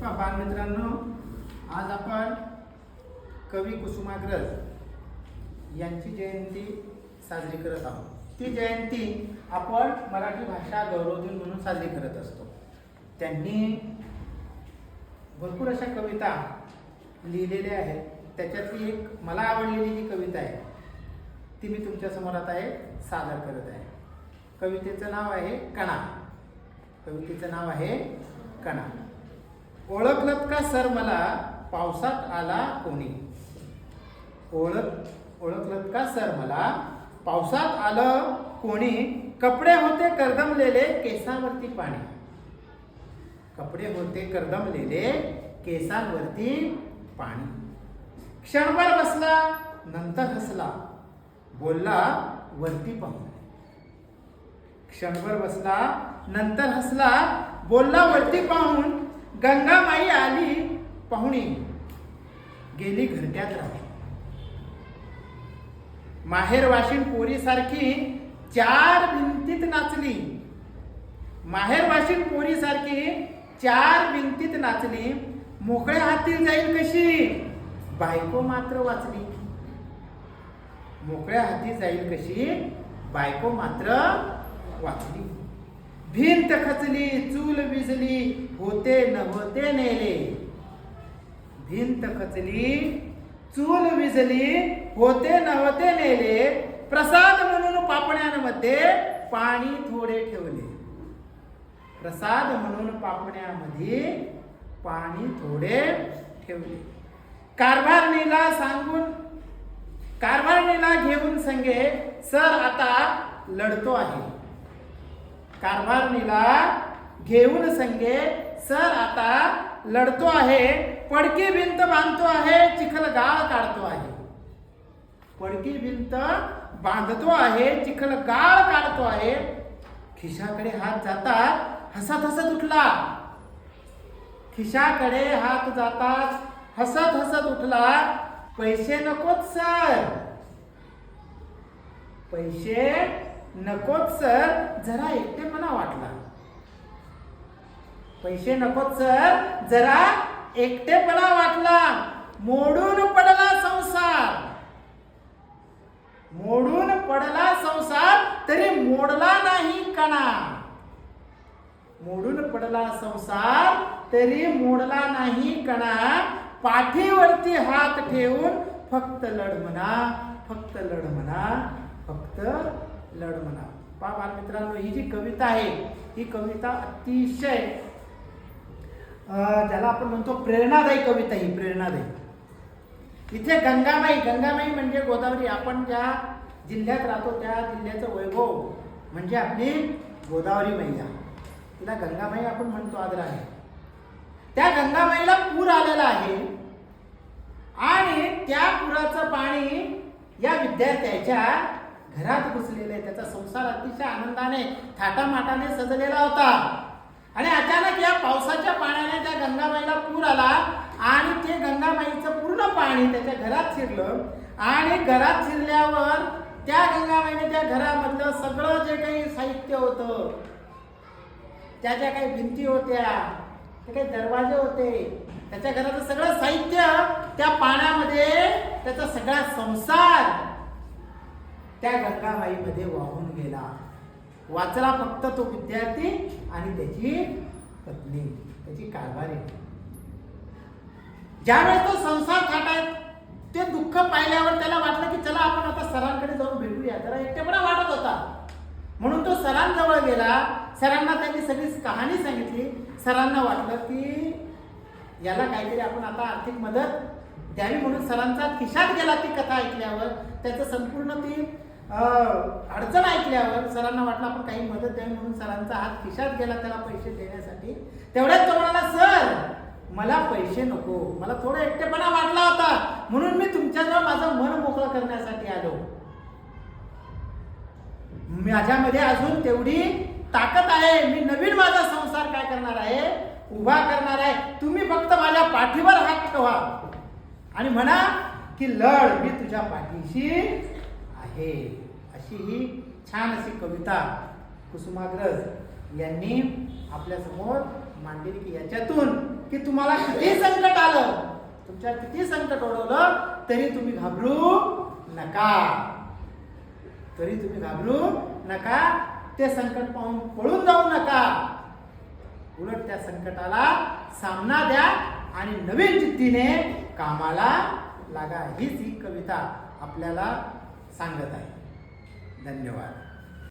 पहा बालमित्रांनो आज आपण कवी कुसुमाग्रज यांची जयंती साजरी करत आहोत. ती जयंती आपण मराठी भाषा गौरव दिन म्हणून साजरी करत असतो. त्यांनी भरपूर अशा कविता लिहिलेल्या आहेत. त्याच्यातली एक मला आवडलेली जी कविता आहे ती मी तुमच्यासमोर आता एक सादर करत आहे. कवितेचं नाव आहे कणा. कवितेचं नाव आहे कणा. ओळखलत का सर मला? पावसात आला कोणी? ओळख ओळखलत का सर मला? पावसात आलं कोणी? कपडे होते कर्दमलेले केसांवरती पाणी. कपडे होते कर्दमलेले केसांवरती पाणी. क्षणभर बसला नंतर हसला. बोलला वरती पाहून क्षणभर बसला नंतर हसला. बोलला वरती पाहून गंगामाई आली पाहुणी गेली घरट्यात राही माहेर वाशिन पोरीसारखी चार भिंतीत नाचली. माहेर वाशिन पोरीसारखी चार भिंतीत नाचली. मोकळ्या हातील जाईल कशी? बायको मात्र वाचली. मोकळ्या हाती जाईल कशी? बायको मात्र वाचली. भिंत खचली चूल विजली होते नव्हते नेले. भिंत खचली चूल विजली होते नव्हते नेले. प्रसाद म्हणून पापण्यांमध्ये पाणी थोडे ठेवले. प्रसाद म्हणून पापण्यामध्ये पाणी थोडे ठेवले. कारभारणीला सांगून कारभारणीला घेऊन संगे सर आता लढतो आहे. कारभारणीला घेऊन संगे सर आता लढतो आहे पडकी भिंत बांधतो आहे चिखल गाळ काढतो आहे. पडकी भिंत बांधतो आहे चिखल गाळ काढतो आहे. खिशाकडे हात जातात हसत हसत उठला. खिशाकडे हात जातात हसत हसत उठला. पैसे नकोत सर. पैसे नकोत सर. जरा एकटे मला वाटला. पैसे नकोत सर. जरा एकटेपणा वाटला. मोडून पडला संसार. मोडून पडला संसार तरी मोडला नाही कणा. मोडून पडला संसार तरी मोडला नाही कणा. पाठीवरती हात ठेवून फक्त लढ म्हणा फक्त लढ म्हणा. लढ म्हणा. पा बालमित्रांनो ही जी कविता आहे ही कविता अतिशय ज्याला आपण म्हणतो प्रेरणादायी कविता ही प्रेरणादायी. इथे गंगामाई गंगामाई म्हणजे गोदावरी. आपण ज्या जिल्ह्यात राहतो त्या जिल्ह्याचं वैभव म्हणजे आपली गोदावरी मैया. तिला गंगामाई आपण म्हणतो आदराने त्या गंगामाईला पूर आलेला आहे आणि त्या पुराचं पाणी या विद्यार्थ्याच्या घरात घुसलेले त्याचा संसार अतिशय आनंदाने थाटामाटाने सजलेला होता. आणि अचानक या पावसाच्या पाण्याने त्या गंगाबाईला पूर आला आणि ते गंगाबाईचं पूर्ण पाणी त्याच्या घरात शिरलं. आणि घरात शिरल्यावर त्या गंगाबाईने त्या घरामधलं सगळं जे काही साहित्य होतं त्या ज्या काही भिंती होत्या ते काही दरवाजे होते त्याच्या घराचं सगळं साहित्य त्या पाण्यामध्ये त्याचा सगळा संसार त्या गंगाबाईमध्ये वाहून गेला. वाचला फक्त तो विद्यार्थी आणि त्याची पत्नी त्याची कारभारी. ज्यावेळेस तो संसार थाटायत ते दुःख पाहिल्यावर त्याला वाटलं की चला आपण आता सरांकडे जाऊन भेटूया. त्याला एकटेपणा वाटत होता. म्हणून तो सरांजवळ गेला. सरांना त्यांनी सगळी कहाणी सांगितली. सरांना वाटलं की याला काहीतरी आपण आता आर्थिक मदत द्यावी म्हणून सरांचा खिशात गेला ती कथा ऐकल्यावर. त्याचं संपूर्ण ती अडचण ऐकल्यावर सरांना वाटलं आपण काही मदत द्यावी म्हणून सरांचा हात खिशात गेला त्याला पैसे देण्यासाठी. तेवढ्याच तो म्हणाला सर मला पैसे नको. मला थोडा एकटेपणा वाटला होता. म्हणून मी तुमच्याजवळ माझं मन मोकळं करण्यासाठी आलो. माझ्यामध्ये अजून तेवढी ताकद आहे. मी नवीन माझा संसार काय करणार आहे? उभा करणार आहे. तुम्ही फक्त माझ्या पाठीवर हात ठेवा. आणि म्हणा की लढ मी तुझ्या पाठीशी आहे. अशी ही छान अशी कविता कुसुमाग्रज यांनी आपल्यासमोर मांडली की याच्यातून की तुम्हाला किती संकट आलं तुमच्या किती संकट ओढवलं तरी तुम्ही घाबरू नका. तरी तुम्ही घाबरू नका. ते संकट पाहून पळून जाऊ नका. उलट त्या संकटाला सामना द्या आणि नवीन जिद्दीने कामाला लागा. हीच ही कविता आपल्याला सांगत आहे. धन्यवाद.